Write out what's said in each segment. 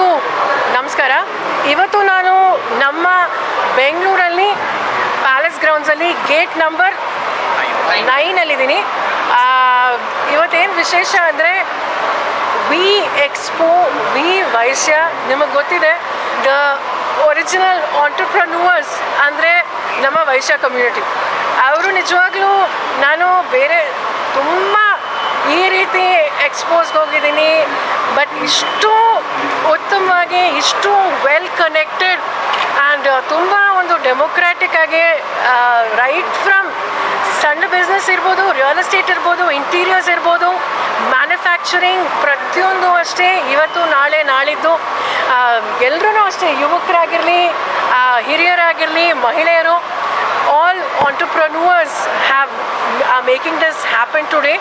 ಎಲ್ರಿಗೂ ನಮಸ್ಕಾರ. ಇವತ್ತು ನಾನು ನಮ್ಮ ಬೆಂಗಳೂರಲ್ಲಿ ಪ್ಯಾಲೇಸ್ ಗ್ರೌಂಡ್ಸಲ್ಲಿ ಗೇಟ್ ನಂಬರ್ ನೈನಲ್ಲಿದ್ದೀನಿ. ಇವತ್ತೇನು ವಿಶೇಷ ಅಂದರೆ ವಿ ಎಕ್ಸ್ಪೋ ವಿ ವೈಶ್ಯ ನಿಮಗೆ ಗೊತ್ತಿದೆ. ದ ಒರಿಜಿನಲ್ ಆಂಟರ್ಪ್ರನೂವರ್ಸ್ ಅಂದರೆ ನಮ್ಮ ವೈಶ್ಯ ಕಮ್ಯುನಿಟಿ ಅವರು ನಿಜವಾಗ್ಲೂ ನಾನು ಬೇರೆ ತುಂಬ ಈ ರೀತಿ ಎಕ್ಸ್ಪೋಸ್ಗೆ ಹೋಗಿದ್ದೀನಿ. ಬಟ್ ಇಷ್ಟು ಉತ್ತಮವಾಗಿ, ಇಷ್ಟು ವೆಲ್ ಕನೆಕ್ಟೆಡ್ ಆ್ಯಂಡ್ ತುಂಬ ಒಂದು ಡೆಮೊಕ್ರಾಟಿಕ್ ಆಗಿ ರೈಟ್ ಫ್ರಮ್ ಸಣ್ಣ ಬಿಸ್ನೆಸ್ ಇರ್ಬೋದು ರಿಯಲ್ ಎಸ್ಟೇಟ್ ಇರ್ಬೋದು ಇಂಟೀರಿಯರ್ಸ್ ಇರ್ಬೋದು ಮ್ಯಾನುಫ್ಯಾಕ್ಚರಿಂಗ್ ಪ್ರತಿಯೊಂದು ಅಷ್ಟೇ ಇವತ್ತು, ನಾಳೆ, ನಾಳಿದ್ದು ಎಲ್ಲರೂ ಅಷ್ಟೇ ಯುವಕರಾಗಿರಲಿ ಹಿರಿಯರಾಗಿರಲಿ, ಮಹಿಳೆಯರು all have have making this happen today.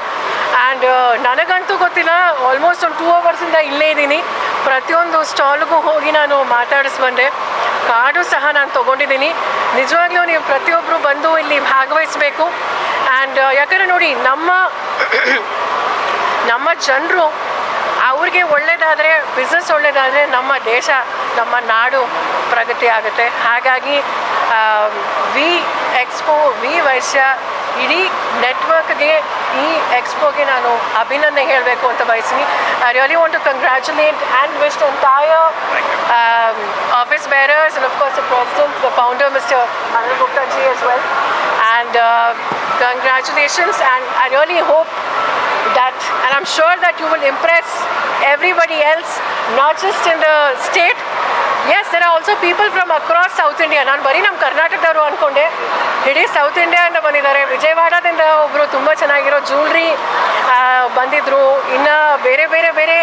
And ನನಗಂತೂ ಗೊತ್ತಿಲ್ಲ ಆಲ್ಮೋಸ್ಟ್ ಒಂದು ಟೂ ಅವರ್ಸಿಂದ ಇಲ್ಲೇ ಇದ್ದೀನಿ. ಪ್ರತಿಯೊಂದು ಸ್ಟಾಲ್ಗೂ ಹೋಗಿ ನಾನು ಮಾತಾಡಿಸ್ ಬಂದೆ ಕಾರ್ಡು ಸಹ ನಾನು ತೊಗೊಂಡಿದ್ದೀನಿ. ನಿಜವಾಗ್ಲೂ ನೀವು ಪ್ರತಿಯೊಬ್ಬರು ಬಂದು ಇಲ್ಲಿ ಭಾಗವಹಿಸಬೇಕು. ಆ್ಯಂಡ್ ಯಾಕಂದರೆ ನೋಡಿ, ನಮ್ಮ ನಮ್ಮ ಜನರು ಅವ್ರಿಗೆ ಒಳ್ಳೆಯದಾದರೆ ಬಿಸ್ನೆಸ್ ಒಳ್ಳೆಯದಾದರೆ ನಮ್ಮ ದೇಶ, ನಮ್ಮ ನಾಡು ಪ್ರಗತಿ ಆಗುತ್ತೆ ಹಾಗಾಗಿ ವಿ ಎಕ್ಸ್ಪೋ ವಿ ವೈಶ್ಯ ಇಡೀ ನೆಟ್ವರ್ಕ್ಗೆ ಈ ಎಕ್ಸ್ಪೋಗೆ ನಾನು ಅಭಿನಂದನೆ ಹೇಳಬೇಕು ಅಂತ ಬಯಸ್ತೀನಿ I really want to congratulate and wish entire office bearers and of course the the the founder mister Anil Gupta ji as as well. Congratulations and I really hope that and I'm sure that you will impress everybody else, not just in the state. Yes, there are also people from across South India. ನಾನು ಬರೀ ನಮ್ಮ ಕರ್ನಾಟಕದವರು ಅಂದ್ಕೊಂಡೆ ಇಡೀ south ಇಂಡಿಯಾದಿಂದ ಬಂದಿದ್ದಾರೆ. ವಿಜಯವಾಡದಿಂದ ಒಬ್ಬರು ತುಂಬ ಚೆನ್ನಾಗಿರೋ ಜ್ಯೂಲ್ರಿ ಬಂದಿದ್ದರು ಇನ್ನು ಬೇರೆ ಬೇರೆ ಬೇರೆ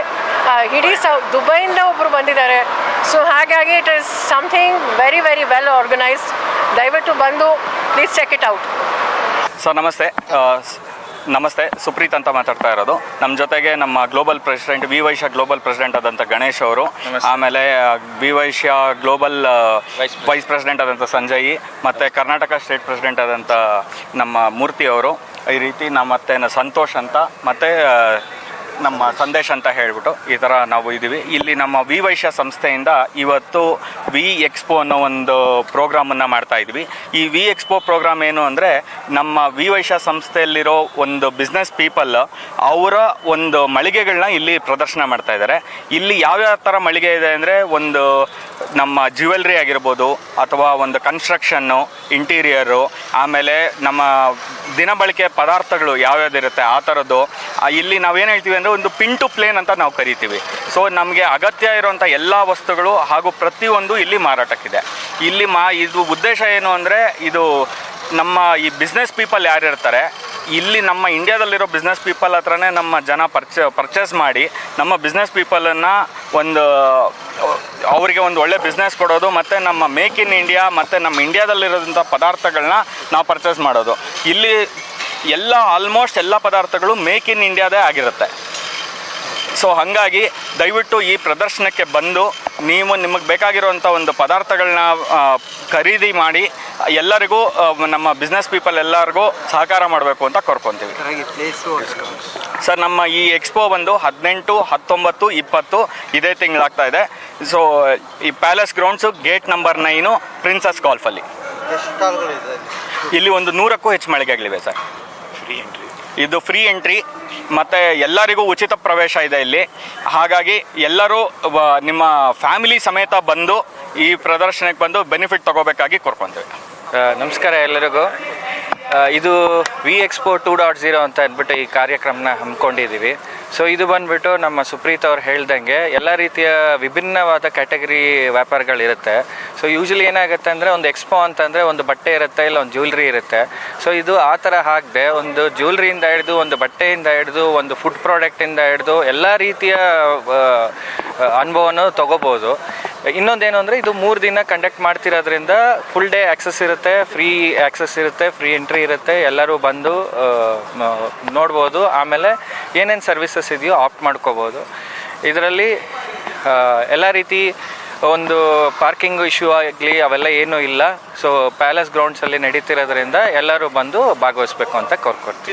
ಇಡೀ ಸೌ ದುಬೈಯಿಂದ ಒಬ್ಬರು ಬಂದಿದ್ದಾರೆ. ಸೊ ಹಾಗಾಗಿ it is something very very well organised ದಯವಿಟ್ಟು ಬಂದು please check it out sir ನಮಸ್ತೆ. ನಮಸ್ತೆ ಸುಪ್ರೀತ್ ಅಂತ ಮಾತಾಡ್ತಾ ಇರೋದು. ನಮ್ಮ ಜೊತೆಗೆ ನಮ್ಮ global president V Vaishya global president ಆದಂಥ ಗಣೇಶ್ ಅವರು ಆಮೇಲೆ V Vaishya global vice president ಆದಂಥ ಸಂಜಯ್ ಮತ್ತು ಕರ್ನಾಟಕ ಸ್ಟೇಟ್ ಪ್ರೆಸಿಡೆಂಟ್ ಆದಂಥ ನಮ್ಮ ಮೂರ್ತಿ ಅವರು. ಈ ರೀತಿ ನಮ್ಮ ಮತ್ತೆ ಸಂತೋಷ್ ಅಂತ ಮತ್ತು ನಮ್ಮ ಸಂದೇಶ ಅಂತ ಹೇಳ್ಬಿಟ್ಟು ಈ ಥರ ನಾವು ಇದ್ದೀವಿ. ಇಲ್ಲಿ ನಮ್ಮ ವಿ ವೈಶ್ಯ ಸಂಸ್ಥೆಯಿಂದ ಇವತ್ತು ವಿ ಎಕ್ಸ್ಪೋ ಅನ್ನೋ ಒಂದು ಪ್ರೋಗ್ರಾಮನ್ನು ಮಾಡ್ತಾ ಇದ್ವಿ ಈ ವಿ ಎಕ್ಸ್ಪೋ ಪ್ರೋಗ್ರಾಮ್ ಏನು ಅಂದರೆ ನಮ್ಮ ವಿ ವೈಶ್ಯ ಸಂಸ್ಥೆಯಲ್ಲಿರೋ ಒಂದು ಬಿಸ್ನೆಸ್ ಪೀಪಲ್ ಅವರ ಒಂದು ಮಳಿಗೆಗಳನ್ನ ಇಲ್ಲಿ ಪ್ರದರ್ಶನ ಮಾಡ್ತಾ ಇದ್ದಾರೆ. ಇಲ್ಲಿ ಯಾವ್ಯಾವ ಥರ ಮಳಿಗೆ ಇದೆ ಅಂದರೆ ಒಂದು ನಮ್ಮ ಜ್ಯುವೆಲ್ರಿ ಆಗಿರ್ಬೋದು ಅಥವಾ ಒಂದು ಕನ್ಸ್ಟ್ರಕ್ಷನ್ನು ಇಂಟೀರಿಯರು ಆಮೇಲೆ ನಮ್ಮ ದಿನಬಳಕೆ ಪದಾರ್ಥಗಳು ಯಾವ್ಯಾವ್ದಿರುತ್ತೆ ಆ ಥರದ್ದು ಇಲ್ಲಿ ನಾವೇನು ಹೇಳ್ತೀವಿ ಒಂದು ಪಿನ್ ಟು ಪ್ಲೇನ್ ಅಂತ ನಾವು ಕರಿತೀವಿ. ಸೊ ನಮಗೆ ಅಗತ್ಯ ಇರುವಂಥ ಎಲ್ಲ ವಸ್ತುಗಳು ಹಾಗೂ ಪ್ರತಿಯೊಂದು ಇಲ್ಲಿ ಮಾರಾಟಕ್ಕಿದೆ. ಇಲ್ಲಿ ಮಾ, ಇದು ಉದ್ದೇಶ ಏನು ಅಂದರೆ, ಇದು ನಮ್ಮ ಈ ಬಿಸ್ನೆಸ್ ಪೀಪಲ್ ಯಾರಿರ್ತಾರೆ, ಇಲ್ಲಿ ನಮ್ಮ ಇಂಡಿಯಾದಲ್ಲಿರೋ ಬಿಸ್ನೆಸ್ ಪೀಪಲ್ ಹತ್ರನೇ ನಮ್ಮ ಜನ ಪರ್ಚೆ ಪರ್ಚೇಸ್ ಮಾಡಿ, ನಮ್ಮ ಬಿಸ್ನೆಸ್ ಪೀಪಲನ್ನು ಒಂದು, ಅವರಿಗೆ ಒಂದು ಒಳ್ಳೆ ಬಿಸ್ನೆಸ್ ಕೊಡೋದು, ಮತ್ತು ನಮ್ಮ ಮೇಕ್ ಇನ್ ಇಂಡಿಯಾ ಮತ್ತು ನಮ್ಮ ಇಂಡಿಯಾದಲ್ಲಿರೋದಂಥ ಪದಾರ್ಥಗಳನ್ನ ನಾವು ಪರ್ಚೇಸ್ ಮಾಡೋದು. ಇಲ್ಲಿ ಎಲ್ಲ ಆಲ್ಮೋಸ್ಟ್ ಎಲ್ಲ ಪದಾರ್ಥಗಳು ಮೇಕ್ ಇನ್ ಇಂಡಿಯಾದೇ ಆಗಿರುತ್ತೆ. ಸೊ ಹಾಗಾಗಿ ದಯವಿಟ್ಟು ಈ ಪ್ರದರ್ಶನಕ್ಕೆ ಬಂದು ನೀವು ನಿಮಗೆ ಬೇಕಾಗಿರುವಂಥ ಒಂದು ಪದಾರ್ಥಗಳನ್ನ ಖರೀದಿ ಮಾಡಿ ಎಲ್ಲರಿಗೂ ನಮ್ಮ ಬಿಸ್ನೆಸ್ ಪೀಪಲ್ ಎಲ್ಲರಿಗೂ ಸಹಕಾರ ಮಾಡಬೇಕು ಅಂತ ಕೋರ್ಕೊತೀವಿ. ಸರ್ ನಮ್ಮ ಈ ಎಕ್ಸ್ಪೋ ಬಂದು ಹದಿನೆಂಟು ಹತ್ತೊಂಬತ್ತು ಇಪ್ಪತ್ತು ಇದೇ ತಿಂಗಳಾಗ್ತಾ ಇದೆ. ಸೊ ಈ palace grounds gate number nine princess ಕಾಲ್ಫಲ್ಲಿ ಇಲ್ಲಿ ಒಂದು ನೂರಕ್ಕೂ ಹೆಚ್ಚು ಮಳಿಗೆಗಳಿವೆ ಸರ್. ಇದು ಫ್ರೀ ಎಂಟ್ರಿ ಮತ್ತು ಎಲ್ಲರಿಗೂ ಉಚಿತ ಪ್ರವೇಶ ಇದೆ ಇಲ್ಲಿ. ಹಾಗಾಗಿ ಎಲ್ಲರೂ ನಿಮ್ಮ ಫ್ಯಾಮಿಲಿ ಸಮೇತ ಬಂದು ಈ ಪ್ರದರ್ಶನಕ್ಕೆ ಬಂದು ಬೆನಿಫಿಟ್ ತಗೋಬೇಕಾಗಿ ಕೋರ್ಕೊತೀವಿ. ನಮಸ್ಕಾರ ಎಲ್ಲರಿಗೂ. ಇದು V expo two dot zero ಅಂತ ಅಂದ್ಬಿಟ್ಟು ಈ ಕಾರ್ಯಕ್ರಮನ ಹಮ್ಮಿಕೊಂಡಿದ್ದೀವಿ. ಸೊ ಇದು ಬಂದ್ಬಿಟ್ಟು ನಮ್ಮ ಸುಪ್ರೀತ್ ಅವ್ರು ಹೇಳ್ದಂಗೆ ಎಲ್ಲ ರೀತಿಯ ವಿಭಿನ್ನವಾದ ಕ್ಯಾಟಗರಿ ವ್ಯಾಪಾರಗಳಿರುತ್ತೆ ಸೊ ಯೂಶಲಿ ಏನಾಗುತ್ತೆ ಅಂದರೆ ಒಂದು ಎಕ್ಸ್ಪೋ ಅಂತಂದರೆ ಒಂದು ಬಟ್ಟೆ ಇರುತ್ತೆ, ಇಲ್ಲ ಒಂದು ಜ್ಯುವೆಲ್ರಿ ಇರುತ್ತೆ. ಸೊ ಇದು ಆ ಥರ ಆಗದೆ ಒಂದು ಜ್ಯುವೆಲ್ರಿಯಿಂದ ಹಿಡಿದು, ಒಂದು ಬಟ್ಟೆಯಿಂದ ಹಿಡಿದು, ಒಂದು ಫುಡ್ ಪ್ರಾಡಕ್ಟಿಂದ ಹಿಡಿದು, ಎಲ್ಲ ರೀತಿಯ ಅನುಭವನೂ ತೊಗೋಬೋದು ತಗೋಬೋದು. ಇನ್ನೊಂದೇನು ಅಂದರೆ ಇದು ಮೂರು ದಿನ ಕಂಡಕ್ಟ್ ಮಾಡ್ತಿರೋದ್ರಿಂದ ಫುಲ್ ಡೇ ಆ್ಯಕ್ಸಸ್ ಇರುತ್ತೆ ಫ್ರೀ ಆ್ಯಕ್ಸಸ್ ಇರುತ್ತೆ ಫ್ರೀ ಎಂಟ್ರಿ ಇರುತ್ತೆ, ಎಲ್ಲರೂ ಬಂದು ನೋಡ್ಬೋದು. ಆಮೇಲೆ ಏನೇನು ಸರ್ವಿಸಸ್ ಇದೆಯೋ ಆಪ್ಟ್ ಮಾಡ್ಕೋಬೋದು. ಇದರಲ್ಲಿ ಎಲ್ಲ ರೀತಿ ಒಂದು ಪಾರ್ಕಿಂಗ್ ಇಶ್ಯೂ ಆಗಲಿ ಅವೆಲ್ಲ ಏನೂ ಇಲ್ಲ. ಸೊ ಪ್ಯಾಲೇಸ್ ಗ್ರೌಂಡ್ಸಲ್ಲಿ ನಡೀತಿರೋದ್ರಿಂದ ಎಲ್ಲರೂ ಬಂದು ಭಾಗವಹಿಸ್ಬೇಕು ಅಂತ ಕೋರ್ಕೊಡ್ತೀವಿ.